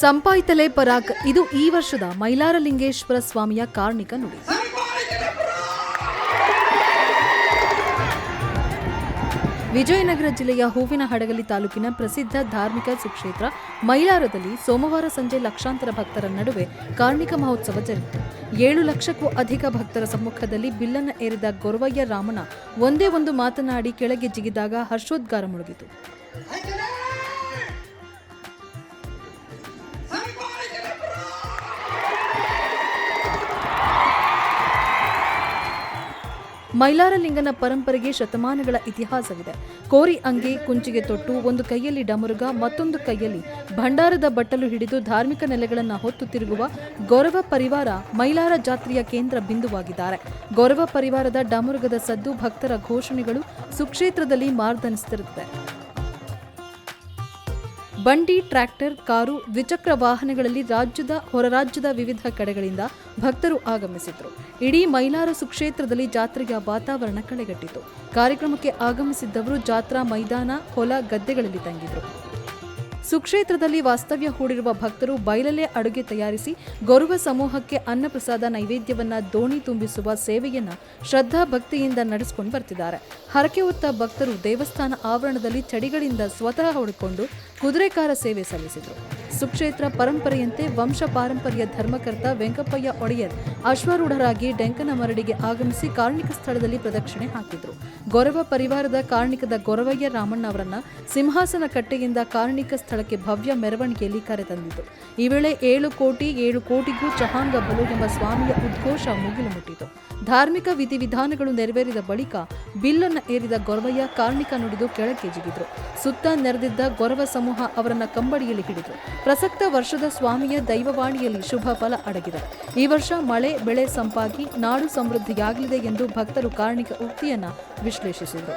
ಸಂಪಾಯ್ತಲೆ ಪರಾಕ್ ಇದು ಈ ವರ್ಷದ ಮೈಲಾರಲಿಂಗೇಶ್ವರ ಸ್ವಾಮಿಯ ಕಾರ್ಣಿಕ ನುಡಿ. ವಿಜಯನಗರ ಜಿಲ್ಲೆಯ ಹೂವಿನ ಹಡಗಲಿ ತಾಲೂಕಿನ ಪ್ರಸಿದ್ಧ ಧಾರ್ಮಿಕ ಸುಕ್ಷೇತ್ರ ಮೈಲಾರದಲ್ಲಿ ಸೋಮವಾರ ಸಂಜೆ ಲಕ್ಷಾಂತರ ಭಕ್ತರ ನಡುವೆ ಕಾರ್ಣಿಕ ಮಹೋತ್ಸವ ಜರುಗಿತು ಏಳು ಲಕ್ಷಕ್ಕೂ ಅಧಿಕ ಭಕ್ತರ ಸಮ್ಮುಖದಲ್ಲಿ ಬಿಲ್ಲನ ಏರಿದ ಗೊರವಯ್ಯ ರಾಮನ ಒಂದೇ ಒಂದು ಮಾತನಾಡಿ ಕೆಳಗೆ ಜಿಗಿದಾಗ ಹರ್ಷೋದ್ಗಾರ ಮುಳುಗಿತು. ಮೈಲಾರಲಿಂಗನ ಪರಂಪರೆಗೆ ಶತಮಾನಗಳ ಇತಿಹಾಸವಿದೆ. ಕೋರಿ ಅಂಗಿ ಕುಂಚಿಗೆ ತೊಟ್ಟು ಒಂದು ಕೈಯಲ್ಲಿ ಡಮರುಗ, ಮತ್ತೊಂದು ಕೈಯಲ್ಲಿ ಭಂಡಾರದ ಬಟ್ಟಲು ಹಿಡಿದು ಧಾರ್ಮಿಕ ನೆಲೆಗಳನ್ನು ಹೊತ್ತು ತಿರುಗುವ ಗೌರವ ಪರಿವಾರ ಮೈಲಾರ ಜಾತ್ರೆಯ ಕೇಂದ್ರ ಬಿಂದುವಾಗಿದ್ದಾರೆ. ಗೌರವ ಪರಿವಾರದ ಡಮರುಗದ ಸದ್ದು ಭಕ್ತರ ಘೋಷಣೆಗಳು ಸುಕ್ಷೇತ್ರದಲ್ಲಿ ಮಾರ್ದನಿಸುತ್ತಿರುತ್ತೆ ಬಂಡಿ, ಟ್ರ್ಯಾಕ್ಟರ್, ಕಾರು, ದ್ವಿಚಕ್ರ ವಾಹನಗಳಲ್ಲಿ ರಾಜ್ಯದ ಹೊರರಾಜ್ಯದ ವಿವಿಧ ಕಡೆಗಳಿಂದ ಭಕ್ತರು ಆಗಮಿಸಿದ್ರು. ಇಡೀ ಮೈಲಾರ ಸುಕ್ಷೇತ್ರದಲ್ಲಿ ಜಾತ್ರೆಯ ವಾತಾವರಣ ಕಳೆಗಟ್ಟಿತು. ಕಾರ್ಯಕ್ರಮಕ್ಕೆ ಆಗಮಿಸಿದ್ದವರು ಜಾತ್ರಾ ಮೈದಾನ, ಹೊಲ, ಗದ್ದೆಗಳಲ್ಲಿ ತಂಗಿದ್ರು. ಸುಕ್ಷೇತ್ರದಲ್ಲಿ ವಾಸ್ತವ್ಯ ಹೂಡಿರುವ ಭಕ್ತರು ಬಯಲಲ್ಲೇ ಅಡುಗೆ ತಯಾರಿಸಿ ಗೌರವ ಸಮೂಹಕ್ಕೆ ಅನ್ನಪ್ರಸಾದ ನೈವೇದ್ಯವನ್ನ ದೋಣಿ ತುಂಬಿಸುವ ಸೇವೆಯನ್ನ ಶ್ರದ್ಧಾ ಭಕ್ತಿಯಿಂದ ನಡೆಸಿಕೊಂಡು ಬರ್ತಿದ್ದಾರೆ. ಹರಕೆ ಹೊತ್ತ ಭಕ್ತರು ದೇವಸ್ಥಾನ ಆವರಣದಲ್ಲಿ ಚಡಿಗಳಿಂದ ಸ್ವತಃ ಹೊಡೆಕೊಂಡು ಕುದುರೆಕಾರ ಸೇವೆ ಸಲ್ಲಿಸಿದರು. ಸುಕ್ಷೇತ್ರ ಪರಂಪರೆಯಂತೆ ವಂಶ ಪಾರಂಪರ್ಯ ಧರ್ಮಕರ್ತ ವೆಂಕಪ್ಪಯ್ಯ ಒಡೆಯರ್ ಅಶ್ವಾರೂಢರಾಗಿ ಡೆಂಕನ ಮರಡಿಗೆ ಆಗಮಿಸಿ ಕಾರ್ಣಿಕ ಸ್ಥಳದಲ್ಲಿ ಪ್ರದಕ್ಷಿಣೆ ಹಾಕಿದ್ರು. ಗೊರವ ಪರಿವಾರದ ಕಾರ್ಣಿಕದ ಗೊರವಯ್ಯ ರಾಮಣ್ಣ ಅವರನ್ನ ಸಿಂಹಾಸನ ಕಟ್ಟೆಯಿಂದ ಕಾರ್ಣಿಕ ಸ್ಥಳಕ್ಕೆ ಭವ್ಯ ಮೆರವಣಿಗೆಯಲ್ಲಿ ಕರೆತಂದಿತು. ಈ ವೇಳೆ ಏಳು ಕೋಟಿ, ಏಳು ಕೋಟಿಗೂ ಚಹಾಂಗ ಬಲು ಎಂಬ ಸ್ವಾಮಿಯ ಉದ್ಘೋಷ ಮುಗಿಲು ಮುಟ್ಟಿತು. ಧಾರ್ಮಿಕ ವಿಧಿವಿಧಾನಗಳು ನೆರವೇರಿದ ಬಳಿಕ ಬಿಲ್ಲನ್ನು ಏರಿದ ಗೊರವಯ್ಯ ಕಾರ್ಣಿಕ ನುಡಿದು ಕೆಳಕ್ಕೆ ಜಿಗಿದ್ರು. ಸುತ್ತ ನೆರೆದಿದ್ದ ಗೊರವ ಸಮೂಹ ಅವರನ್ನ ಕಂಬಡಿಯಲ್ಲಿ ಹಿಡಿದ್ರು. ಪ್ರಸಕ್ತ ವರ್ಷದ ಸ್ವಾಮಿಯ ದೈವವಾಣಿಯಲ್ಲಿ ಶುಭ ಫಲ ಅಡಗಿದೆ. ಈ ವರ್ಷ ಮಳೆ, ಬೆಳೆ ಸಂಪಾಗಿ ನಾಡು ಸಮೃದ್ಧಿಯಾಗಲಿದೆ ಎಂದು ಭಕ್ತರು ಕಾರ್ಣಿಕ ಉಕ್ತಿಯನ್ನ ವಿಶ್ಲೇಷಿಸಿದರು.